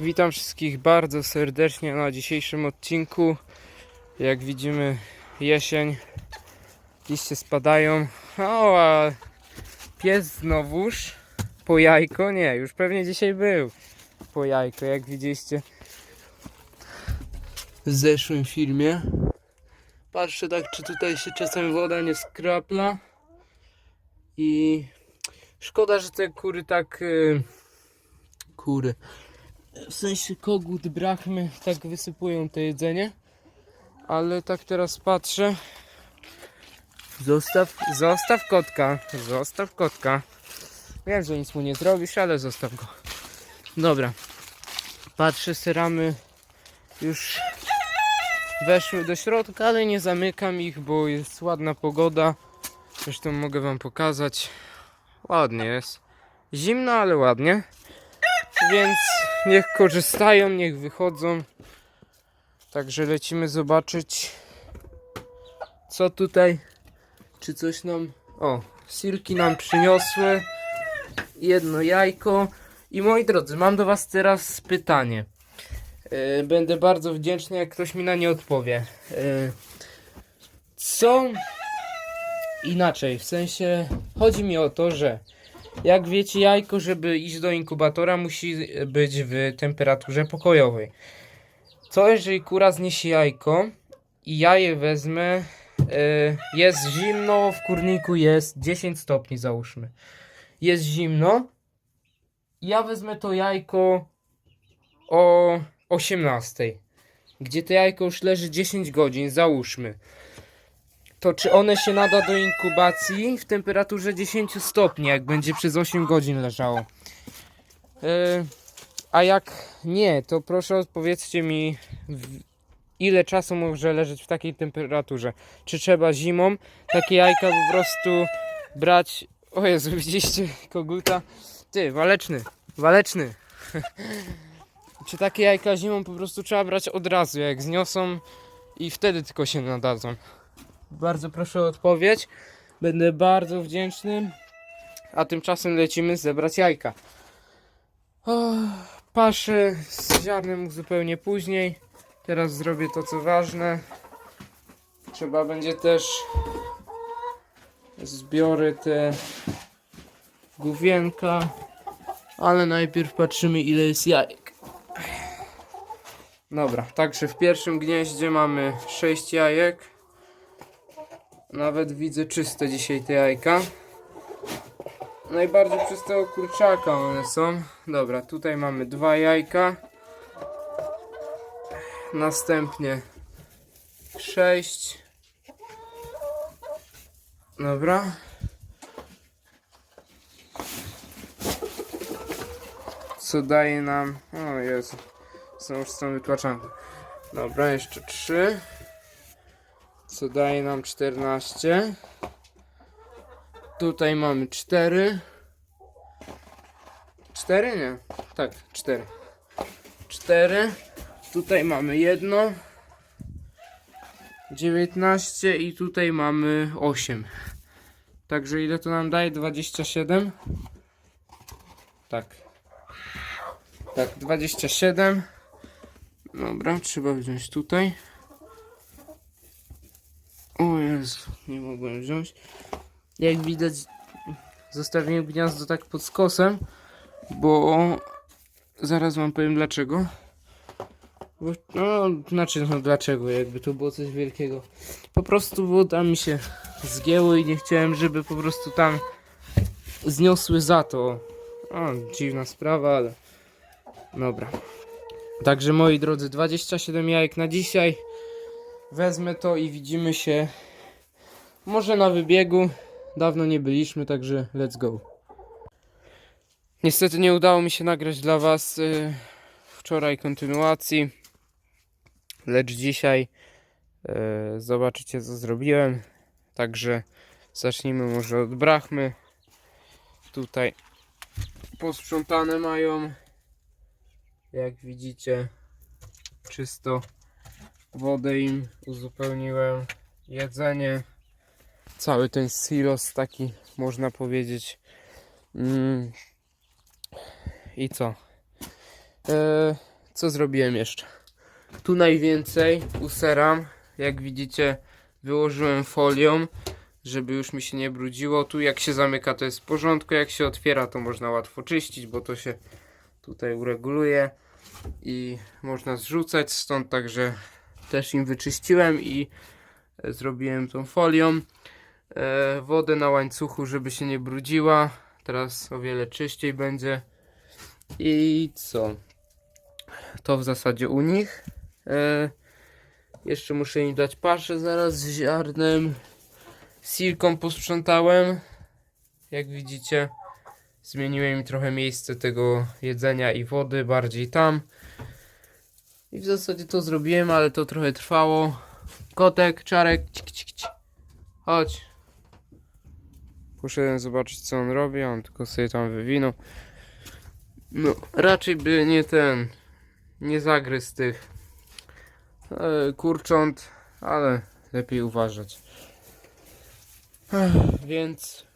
Witam wszystkich bardzo serdecznie na dzisiejszym odcinku. Jak widzimy, jesień, liście spadają. O, a pies znowuż po jajko. Nie, już pewnie dzisiaj był po jajko, jak widzieliście w zeszłym filmie. Patrzę tak, czy tutaj się czasem woda nie skrapla. I szkoda, że te kury tak. y, Kury. W sensie kogut, brachmy tak wysypują to jedzenie. Ale tak teraz patrzę. Zostaw, zostaw kotka. Zostaw kotka. Wiem, że nic mu nie zrobisz, ale zostaw go. Dobra. Patrzę, seramy już weszły do środka, ale nie zamykam ich, bo jest ładna pogoda. Zresztą mogę wam pokazać. Ładnie jest. Zimno, ale ładnie. Więc niech korzystają, niech wychodzą. Także lecimy zobaczyć, co tutaj, czy coś nam. O, silki nam przyniosły. Jedno jajko. I moi drodzy, mam do Was teraz pytanie. E, Będę bardzo wdzięczny, jak ktoś mi na nie odpowie. E, Co inaczej? W sensie, chodzi mi o to, że jak wiecie, jajko, żeby iść do inkubatora, musi być w temperaturze pokojowej. Co jeżeli kura zniesie jajko i ja je wezmę, e, jest zimno, w kurniku jest 10 stopni załóżmy. Jest zimno, ja wezmę to jajko o 18, gdzie to jajko już leży 10 godzin, załóżmy. To czy one się nada do inkubacji w temperaturze 10 stopni, jak będzie przez 8 godzin leżało? E, a jak nie, to proszę odpowiedzcie mi, ile czasu może leżeć w takiej temperaturze. Czy trzeba zimą takie jajka po prostu brać? O Jezu, widzieliście koguta? Ty, waleczny, waleczny. Czy takie jajka zimą po prostu trzeba brać od razu, jak zniosą i wtedy tylko się nadadzą? Bardzo proszę o odpowiedź. Będę bardzo wdzięczny. A tymczasem lecimy zebrać jajka. O, paszę z ziarnem zupełnie później. Teraz zrobię to co ważne. Trzeba będzie też zbiorę te główienka. Ale najpierw patrzymy ile jest jajek. Dobra, także w pierwszym gnieździe mamy 6 jajek. Nawet widzę czyste dzisiaj te jajka. Najbardziej przez tego kurczaka one są. Dobra, tutaj mamy dwa jajka. Następnie sześć. Dobra. Co daje nam... O Jezu. Są już z tą wytłaczanką. Dobra, jeszcze trzy. Co daje nam 14. Tutaj mamy 4. 4? Nie. Tak, 4. 4. Tutaj mamy jedno. 19 i tutaj mamy 8. Także ile to nam daje? 27. Tak. Tak, 27. Dobra, trzeba wziąć tutaj. O Jezu, nie mogłem wziąć. Jak widać, zostawiłem gniazdo tak pod skosem, bo zaraz wam powiem dlaczego. Bo, no, znaczy, no dlaczego, jakby to było coś wielkiego. Po prostu woda mi się zgięło i nie chciałem, żeby po prostu tam zniosły za to. O, dziwna sprawa, ale dobra. Także moi drodzy, 27 jajek na dzisiaj. Wezmę to i widzimy się może na wybiegu. Dawno nie byliśmy, także let's go. Niestety nie udało mi się nagrać dla Was y, wczoraj kontynuacji, lecz dzisiaj y, zobaczycie co zrobiłem. Także zacznijmy może od brachmy. Tutaj posprzątane mają, jak widzicie, czysto wodę im uzupełniłem, jedzenie, cały ten silos taki można powiedzieć. Mm. I co? E, co zrobiłem jeszcze? Tu najwięcej useram. Jak widzicie, wyłożyłem folią, żeby już mi się nie brudziło. Tu jak się zamyka, to jest w porządku. Jak się otwiera, to można łatwo czyścić, bo to się tutaj ureguluje i można zrzucać stąd, także też im wyczyściłem i e, zrobiłem tą folią. E, wodę na łańcuchu, żeby się nie brudziła. Teraz o wiele czyściej będzie. I co? To w zasadzie u nich. E, jeszcze muszę im dać paszę zaraz z ziarnem. Silką posprzątałem. Jak widzicie, zmieniłem im trochę miejsce tego jedzenia i wody, bardziej tam. I w zasadzie to zrobiłem, ale to trochę trwało. Kotek, czarek, cik, cik, cik. chodź. Poszedłem zobaczyć co on robi, on tylko sobie tam wywinął. No, raczej by nie ten, nie zagryzł tych e, kurcząt, ale lepiej uważać. Ech, Więc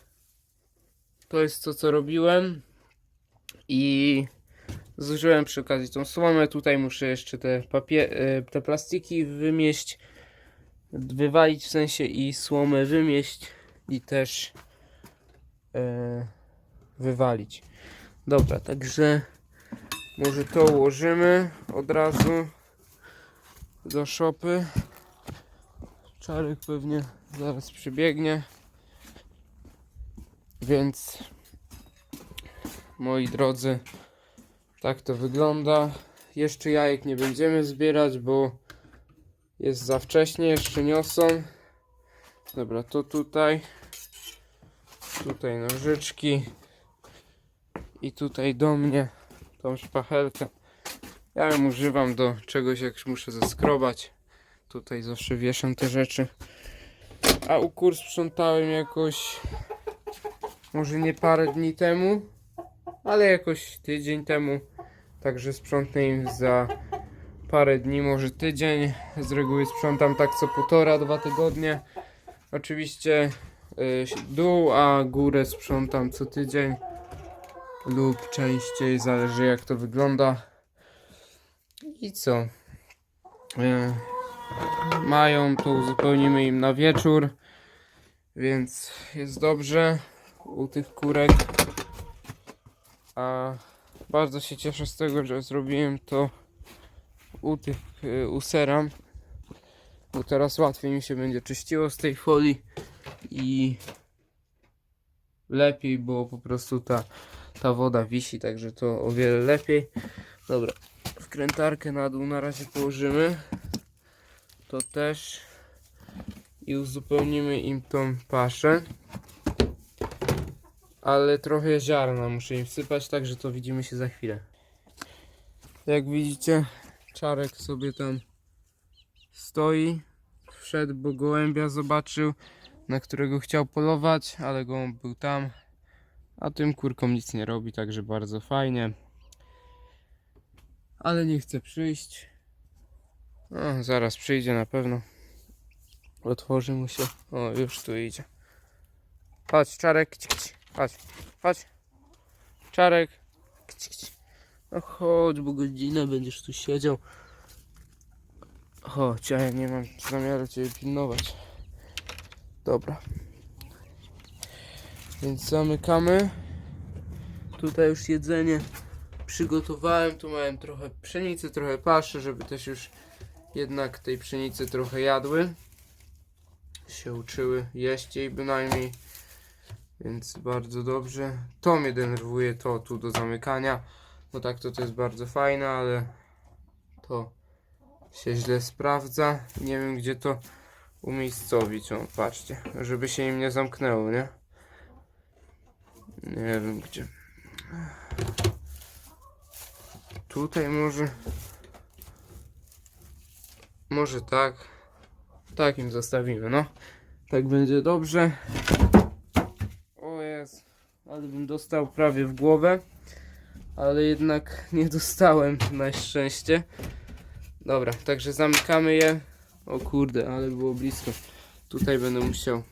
to jest to co robiłem i zużyłem przy okazji tą słomę. Tutaj muszę jeszcze te papie- e, te plastiki wymieść, wywalić w sensie i słomę wymieść i też e, wywalić. Dobra, także może to ułożymy od razu do szopy. Czarek pewnie zaraz przybiegnie. Więc moi drodzy, tak to wygląda. Jeszcze jajek nie będziemy zbierać, bo jest za wcześnie, jeszcze niosą. Dobra, to tutaj. Tutaj nożyczki. I tutaj do mnie tą szpachelkę. Ja ją używam do czegoś, jak muszę zeskrobać. Tutaj zawsze wieszam te rzeczy. A u kur sprzątałem jakoś może nie parę dni temu, ale jakoś tydzień temu. Także sprzątnę im za parę dni, może tydzień. Z reguły sprzątam tak co półtora, dwa tygodnie. Oczywiście y, dół, a górę sprzątam co tydzień lub częściej, zależy jak to wygląda. I co? E, mają, to uzupełnimy im na wieczór, więc jest dobrze u tych kurek. A bardzo się cieszę z tego, że zrobiłem to u tych e, u seram, bo teraz łatwiej mi się będzie czyściło z tej folii i lepiej, bo po prostu ta ta woda wisi, także to o wiele lepiej. Dobra, wkrętarkę na dół na razie położymy. To też. I uzupełnimy im tą paszę. Ale trochę ziarna muszę im wsypać, także to widzimy się za chwilę. Jak widzicie, czarek sobie tam stoi. Wszedł, bo gołębia zobaczył, na którego chciał polować, ale gołąb był tam. A tym kurkom nic nie robi, także bardzo fajnie. Ale nie chce przyjść. O, zaraz przyjdzie na pewno. Otworzy mu się. O, już tu idzie. Chodź, czarek. Chodź, chodź. Czarek. No chodź, bo godzinę będziesz tu siedział. Chodź, a ja nie mam zamiaru ciebie pilnować. Dobra. Więc zamykamy. Tutaj już jedzenie przygotowałem. Tu miałem trochę pszenicy, trochę paszy, żeby też już jednak tej pszenicy trochę jadły. Się uczyły jeść jej bynajmniej. Więc bardzo dobrze. To mnie denerwuje, to tu do zamykania. Bo tak to to jest bardzo fajne, ale to się źle sprawdza. Nie wiem gdzie to umiejscowić. O, patrzcie, żeby się im nie zamknęło, nie? Nie wiem gdzie. Tutaj może. Może tak. Tak im zostawimy, no. Tak będzie dobrze. Ale bym dostał prawie w głowę. Ale jednak nie dostałem na szczęście. Dobra, także zamykamy je. O kurde, ale było blisko. Tutaj będę musiał.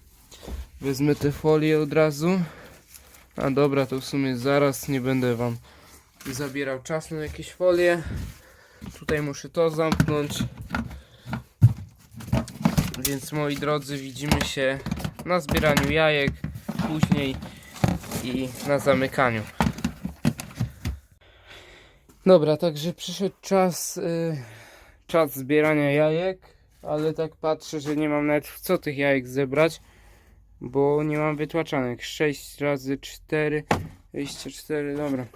Wezmę te folie od razu. A dobra, to w sumie zaraz nie będę wam zabierał czasu na jakieś folie. Tutaj muszę to zamknąć. Więc moi drodzy, widzimy się na zbieraniu jajek, później i na zamykaniu. Dobra, także przyszedł czas, y, czas zbierania jajek, ale tak patrzę, że nie mam nawet w co tych jajek zebrać, bo nie mam wytłaczanek. 6 razy 4, 24, dobra.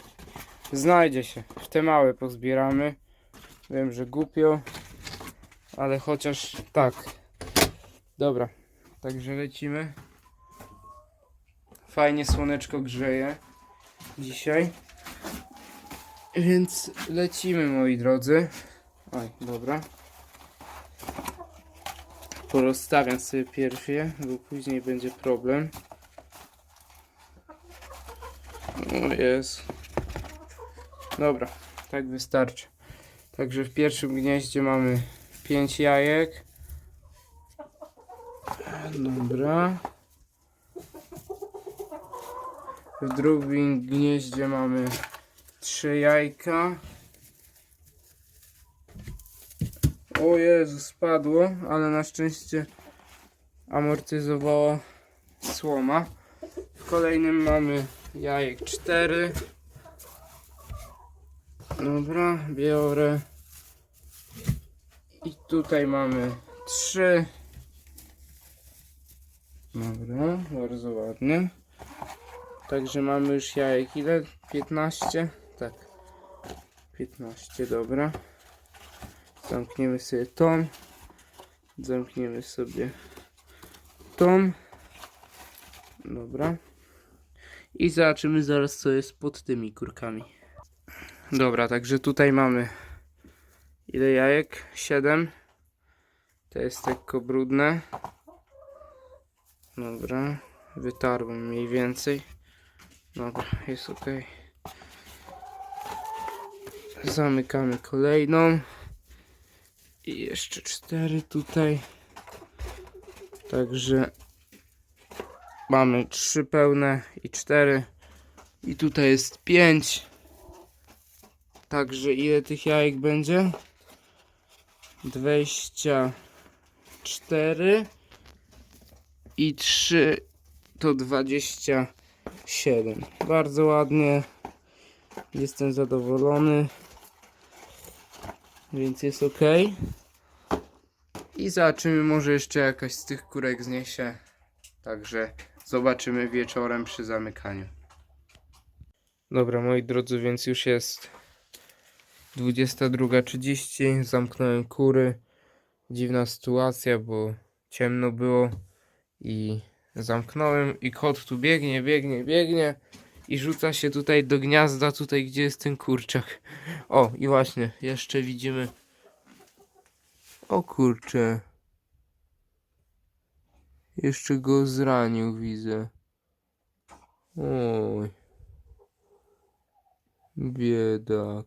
Znajdzie się. W te małe pozbieramy. Wiem, że głupio, ale chociaż tak. Dobra, także lecimy. Fajnie słoneczko grzeje dzisiaj. Więc lecimy moi drodzy. Oj, dobra. Porozstawiam sobie pierwsze, bo później będzie problem. O jest. Dobra, tak wystarczy. Także w pierwszym gnieździe mamy 5 jajek. Dobra. W drugim gnieździe mamy 3 jajka. O Jezu, spadło, ale na szczęście amortyzowała słoma. W kolejnym mamy jajek 4. Dobra, biorę. I tutaj mamy 3. Dobra, bardzo ładnie. Także mamy już jajek ile? 15? Tak. 15, dobra. Zamkniemy sobie tą. Zamkniemy sobie tą. Dobra. I zobaczymy zaraz co jest pod tymi kurkami. Dobra, także tutaj mamy ile jajek? 7. To jest lekko brudne. Dobra, wytarłem mniej więcej. Dobra, jest ok. Zamykamy kolejną. I jeszcze cztery tutaj. Także mamy trzy pełne i cztery. I tutaj jest pięć. Także ile tych jajek będzie? 24 i 3 to 27. Bardzo ładnie. Jestem zadowolony. Więc jest ok. I zobaczymy, może jeszcze jakaś z tych kurek zniesie. Także zobaczymy wieczorem przy zamykaniu. Dobra, moi drodzy, więc już jest 22.30. Zamknąłem kury. Dziwna sytuacja, bo ciemno było i zamknąłem i kot tu biegnie, biegnie, biegnie i rzuca się tutaj do gniazda, tutaj gdzie jest ten kurczak. O, i właśnie, jeszcze widzimy. O kurcze. Jeszcze go zranił, widzę. Oj. Biedak.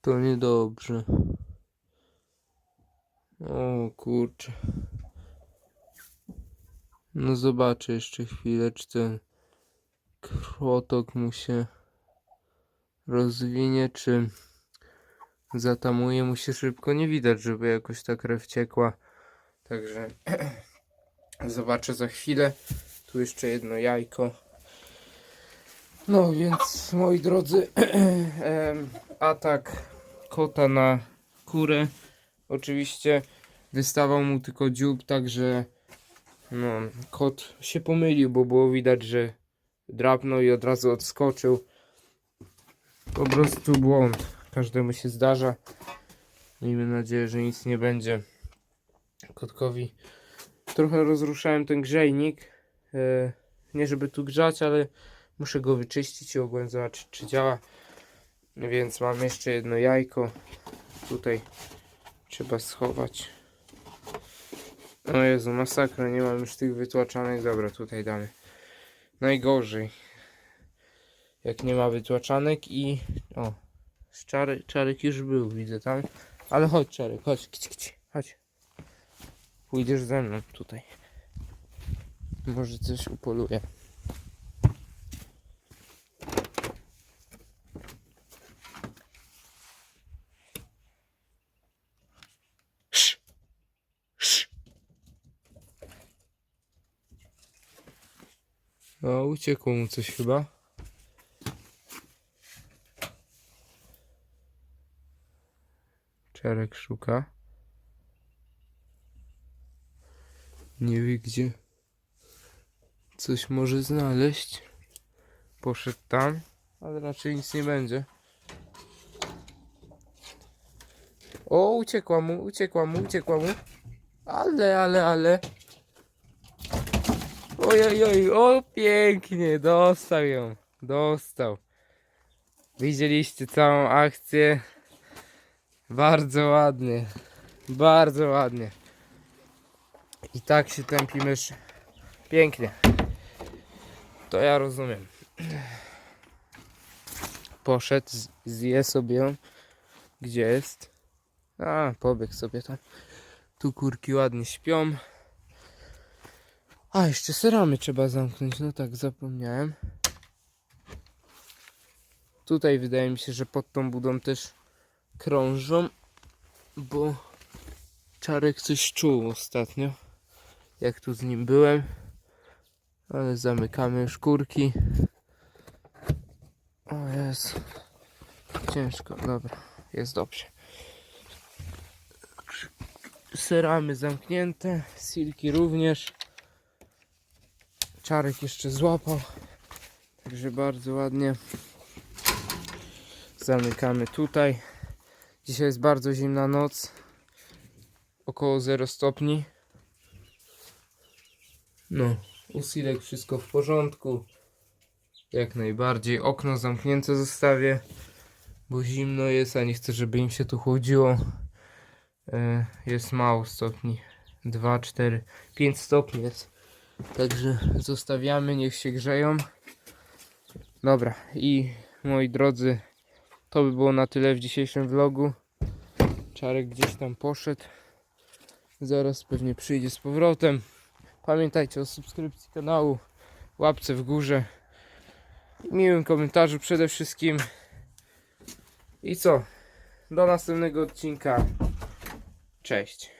To niedobrze. O kurczę. No zobaczę jeszcze chwilę, czy ten krwotok mu się rozwinie, czy zatamuje mu się szybko. Nie widać, żeby jakoś ta krew ciekła. Także zobaczę za chwilę. Tu jeszcze jedno jajko. No więc moi drodzy, atak kota na kurę. Oczywiście wystawał mu tylko dziób, także no, kot się pomylił, bo było widać, że drapnął i od razu odskoczył. Po prostu błąd. Każdemu się zdarza. Miejmy nadzieję, że nic nie będzie kotkowi. Trochę rozruszałem ten grzejnik. E, nie żeby tu grzać, ale muszę go wyczyścić i ogólnie zobaczyć, czy działa. Więc mam jeszcze jedno jajko. Tutaj trzeba schować. O Jezu, masakra, nie mam już tych wytłaczanych. Dobra, tutaj damy. Najgorzej. Jak nie ma wytłaczanek i... O, czarek, czarek już był, widzę tam. Ale chodź czarek, chodź, kici, kici, chodź. Pójdziesz ze mną tutaj. Może coś upoluję. O, uciekło mu coś chyba. Czarek szuka. Nie wie gdzie. Coś może znaleźć. Poszedł tam, ale raczej nic nie będzie. O, uciekła mu, uciekła mu, uciekła mu. Ale, ale, ale. Oj, oj, o pięknie, dostał ją, dostał. Widzieliście całą akcję. Bardzo ładnie, bardzo ładnie. I tak się tępi mysz. Pięknie. To ja rozumiem. Poszedł, zje sobie ją. Gdzie jest? A, pobiegł sobie tam. Tu kurki ładnie śpią. A, jeszcze seramy trzeba zamknąć. No tak, zapomniałem. Tutaj wydaje mi się, że pod tą budą też krążą, bo Czarek coś czuł ostatnio, jak tu z nim byłem. Ale zamykamy już kurki. O jest. Ciężko, dobra, jest dobrze. Seramy zamknięte, silki również. Czarek jeszcze złapał. Także bardzo ładnie. Zamykamy tutaj. Dzisiaj jest bardzo zimna noc. Około 0 stopni. No, u wszystko w porządku. Jak najbardziej. Okno zamknięte zostawię, bo zimno jest, a nie chcę, żeby im się tu chłodziło. E, Jest mało stopni. 2, 4, 5 stopni jest. Także zostawiamy, niech się grzeją. Dobra, i moi drodzy, to by było na tyle w dzisiejszym vlogu. Czarek gdzieś tam poszedł. Zaraz pewnie przyjdzie z powrotem. Pamiętajcie o subskrypcji kanału, łapce w górze, miłym komentarzu przede wszystkim. I co? Do następnego odcinka. Cześć.